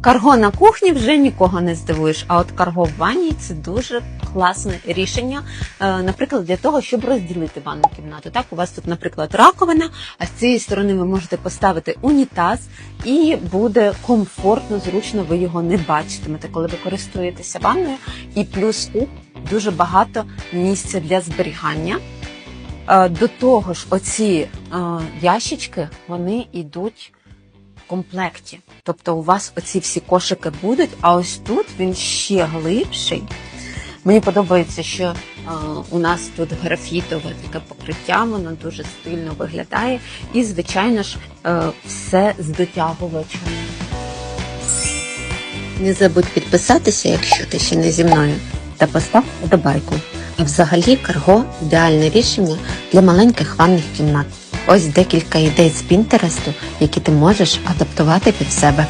Карго на кухні вже нікого не здивуєш, а от карго в ванні це дуже класне рішення, е, наприклад, для того, щоб розділити ванну кімнату. Так, у вас тут, наприклад, раковина, а з цієї сторони ви можете поставити унітаз, і буде комфортно, зручно, ви його не бачитимете, коли ви користуєтеся ванною. І плюс тут дуже багато місця для зберігання. Е, До того ж, оці е, ящички вони йдуть комплекті. Тобто у вас оці всі кошики будуть, а ось тут він ще глибший. Мені подобається, що е, у нас тут графітове таке покриття, воно дуже стильно виглядає. І, звичайно ж, е, все з дотягувачем. Не забудь підписатися, якщо ти ще не зі мною, та постав вподобайку. А взагалі карго ідеальне рішення для маленьких ванних кімнат. Ось декілька ідей з Пінтересту, які ти можеш адаптувати під себе.